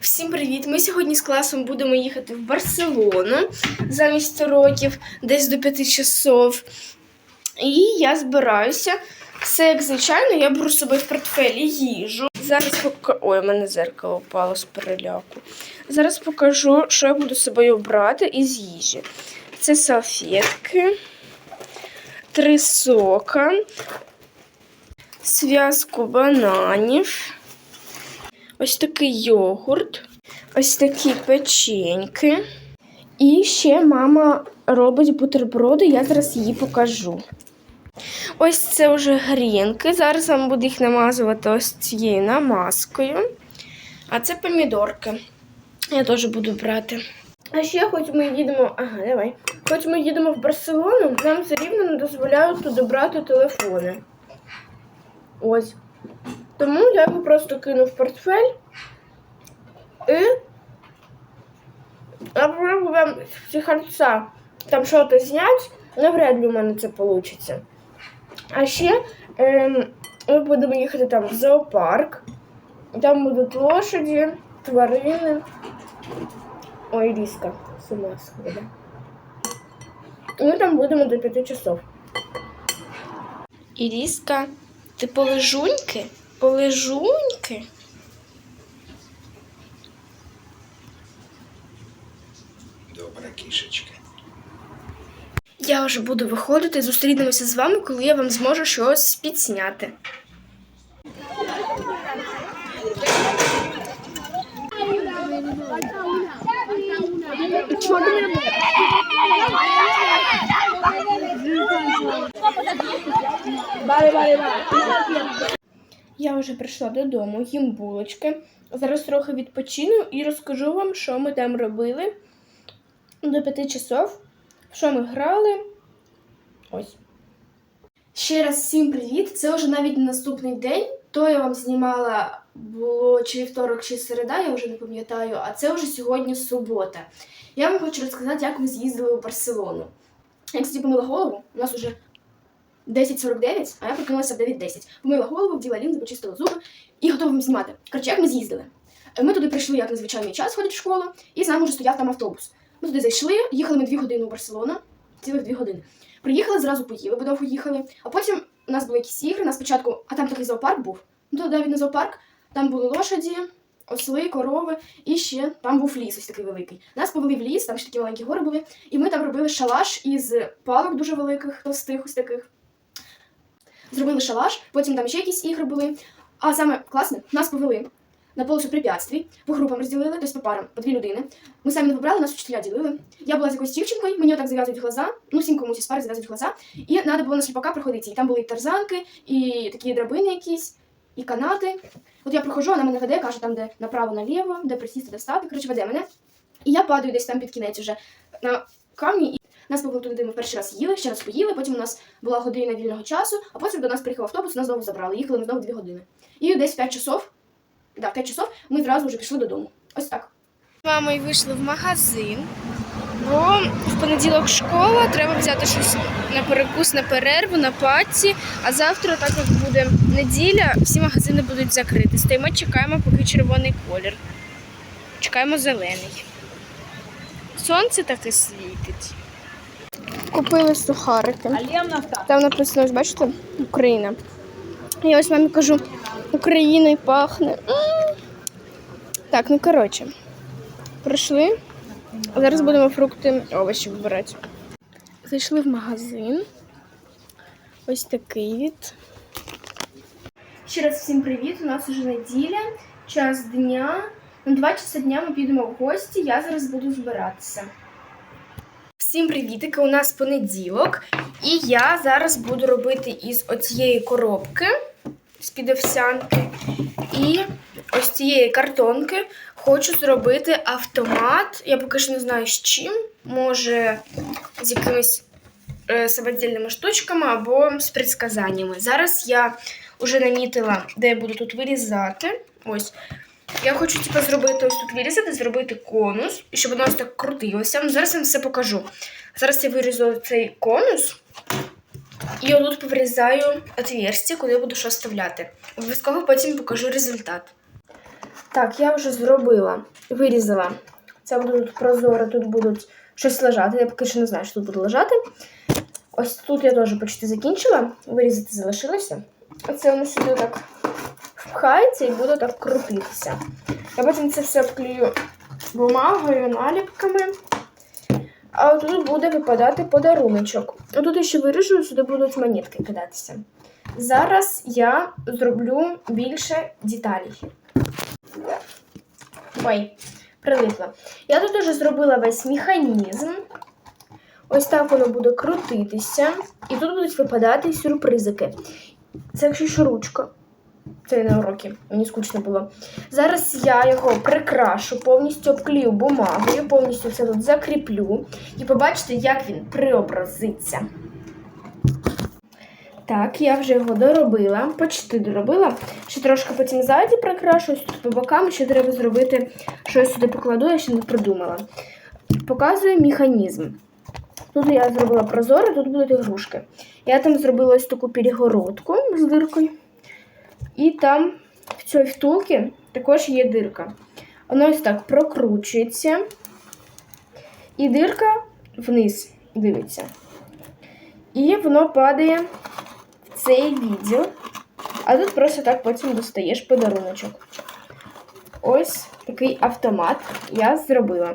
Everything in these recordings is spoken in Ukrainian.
Всім привіт! Ми сьогодні з класом будемо їхати в Барселону замість уроків, десь до 5 часов. І я збираюся. Все як звичайно, я беру з собою в портфелі їжу. Зараз покажу. Ой, у мене зеркало впало з переляку. Зараз покажу, що я буду з собою брати із їжі. Це салфетки, три сока, зв'язку бананів. Ось такий йогурт, ось такі печеньки. І ще мама робить бутерброди, я зараз її покажу. Ось це вже грінки. Зараз вам буду їх намазувати ось цією намазкою. А це помідорки. Я теж буду брати. А ще, хоч ми їдемо. Ага, давай. Хоч ми їдемо в Барселону, нам все рівно не дозволяють туди брати телефони. Ось. Тому я його просто кину в портфель і я попробую вам з психарця там щось зняти, навряд ли у мене це вийде. А ще ем, ми будемо їхати там в зоопарк. Там будуть лошаді, тварини. Ой, різка, з ума. Ми там будемо до 5 часов. Іріска, ти полежуньки? Полежуньки? Добра кішечка. Я вже буду виходити, зустрінемося з вами, коли я вам зможу щось підсняти. Я вже прийшла додому, їм булочки. Зараз трохи відпочину і розкажу вам, що ми там робили до п'яти часов, що ми грали. Ось. Ще раз всім привіт! Це вже навіть наступний день. То я вам знімала було чи вівторок, чи середа, я вже не пам'ятаю, а це вже сьогодні субота. Я вам хочу розказати, як ми з'їздили у Барселону. Я, кстати, помила голову, у нас уже 10.49, а я прокинулася в 9.10. Помила голову, вділа лінзи, почистила зуби і готова знімати. Коротше, як ми з'їздили. Ми туди прийшли як на звичайний час ходять в школу, і з нами вже стояв там автобус. Ми туди зайшли, їхали ми дві години у Барселону, цілих дві години. Приїхали, зразу поїли, бо довго їхали. А потім у нас були якісь ігри, на спочатку, а там такий зоопарк був. Ну, туди навіть не зоопарк, там були лошаді, осли, корови, і ще там був ліс ось такий великий. Нас повели в ліс, там ще такі маленькі гори були, і ми там робили шалаш із палок дуже великих, товстих, ось таких. Зробили шалаш, потім там ще якісь ігри були. А саме класне, нас повели на полосу препятствий, по групам розділили, тобто по парам, по дві людини. Ми самі не вибрали, нас вчителя ділили. Я була з якоюсь дівчинкою, мені отак зав'язують глаза, ну всім комусь із пари зав'язують глаза. І треба було на сліпака проходити. І там були і тарзанки, і такі драбини якісь, і канати. От я проходжу, вона мене веде, каже, там, де направо-наліво, де присісти, де встати. Коротше, веде мене. І я падаю десь там під кінець уже на камні. Нас повели туди, ми перший раз їли, ще раз поїли, потім у нас була година вільного часу, а потім до нас приїхав автобус, нас знову забрали. Їхали ми знову дві години. І десь в 5 часов, да, в 5 часов ми зразу вже пішли додому. Ось так. З мамою вийшли в магазин, бо в понеділок школа, треба взяти щось на перекус, на перерву, на патці. А завтра, так як буде неділя, всі магазини будуть закриті. Стоїмо, чекаємо, поки червоний колір. Чекаємо зелений. Сонце таке світить. Купили сухарики. Там написано, ось бачите, Україна. Я ось мамі кажу, Україною пахне. М. Так, ну коротше. Прийшли. Зараз будемо фрукти, овочі вибирати. Зайшли в магазин. Ось такий від. Ще раз всім привіт. У нас уже неділя, час дня. На два часа дня ми підемо в гості. Я зараз буду збиратися. Всім привітики! У нас понеділок, і я зараз буду робити із оцієї коробки з-під овсянки і ось цієї картонки хочу зробити автомат. Я поки що не знаю з чим. Може, з якимись е, самодільними штучками або з предсказаннями. Зараз я вже намітила, де я буду тут вирізати. Ось. Я хочу типу, зробити ось тут вирізати, зробити конус, і щоб воно ось так крутилося. Ну, зараз я вам все покажу. Зараз я вирізу цей конус. І отут повирізаю отверстя, куди я буду що вставляти. Обов'язково потім покажу результат. Так, я вже зробила, вирізала. Це будуть прозоро, тут будуть щось лежати. Я поки що не знаю, що тут буде лежати. Ось тут я теж почти закінчила. Вирізати залишилося. Оце воно сюди так впхається і буде так крутитися. Я потім це все обклею бумагою, наліпками. А тут буде випадати подаруночок. Отут я ще виріжу, сюди будуть монетки кидатися. Зараз я зроблю більше деталей. Ой, прилипла. Я тут вже зробила весь механізм. Ось так воно буде крутитися. І тут будуть випадати сюрпризики. Це якщо що ручка. Це на уроки, мені скучно було. Зараз я його прикрашу, повністю обклею бумагою, повністю все тут закріплю. І побачите, як він преобразиться. Так, я вже його доробила, почти доробила. Ще трошки потім ззаді прикрашу, ось тут по бокам ще треба зробити, що я сюди покладу, я ще не придумала. Показую механізм. Тут я зробила прозоро, тут будуть ігрушки. Я там зробила ось таку перегородку з диркою. І там в цій втулці також є дирка. Воно ось так прокручується. І дирка вниз дивиться. І воно падає в цей відділ. А тут просто так потім достаєш подаруночок. Ось такий автомат я зробила.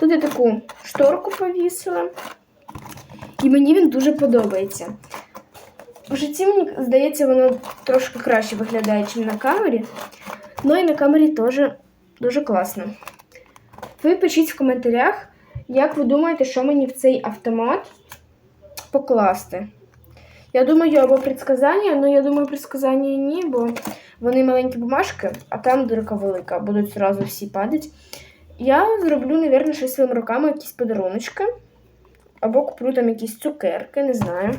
Тут я таку шторку повісила. І мені він дуже подобається. В житті, мені здається, воно трошки краще виглядає, ніж на камері. Ну і на камері теж дуже класно. Ви пишіть в коментарях, як ви думаєте, що мені в цей автомат покласти. Я думаю, або предсказання, але я думаю, предсказання ні, бо вони маленькі бумажки, а там дирка велика, будуть одразу всі падати. Я зроблю, мабуть, щось своїми руками, якісь подаруночки. Або куплю там якісь цукерки, не знаю.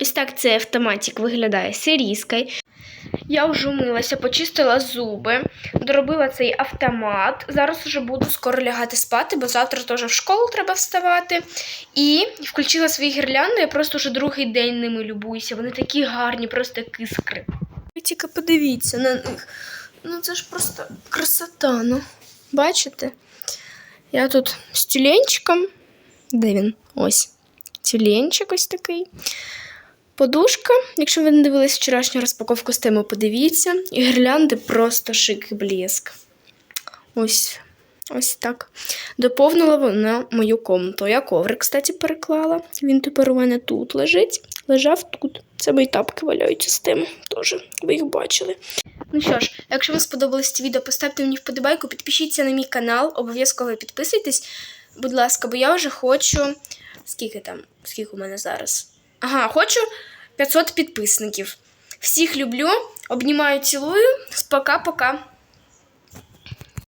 Ось так цей автоматик виглядає сирійською. Я вже вмилася, почистила зуби, доробила цей автомат. Зараз вже буду скоро лягати спати, бо завтра теж в школу треба вставати. І включила свої гірлянди, я просто вже другий день ними любуюся. Вони такі гарні, просто як іскри. Ви тільки подивіться на них. Ну це ж просто красота, ну. Бачите? Я тут з тюленчиком. Де він? Ось. Тюленчик ось такий. Подушка. Якщо ви не дивились вчорашню розпаковку з теми, подивіться. І гірлянди просто шик і блеск. Ось. Ось так. Доповнила вона мою комнату. Я коврик, кстати, переклала. Він тепер у мене тут лежить. Лежав тут. Це мої тапки валяються з тим. Теж ви їх бачили. Ну що ж, якщо вам сподобалось це відео, поставте мені вподобайку, підпишіться на мій канал, обов'язково підписуйтесь, будь ласка, бо я вже хочу. Скільки там? Скільки у мене зараз? Ага, хочу 500 підписників. Всіх люблю, обнімаю, цілую. Пока-пока.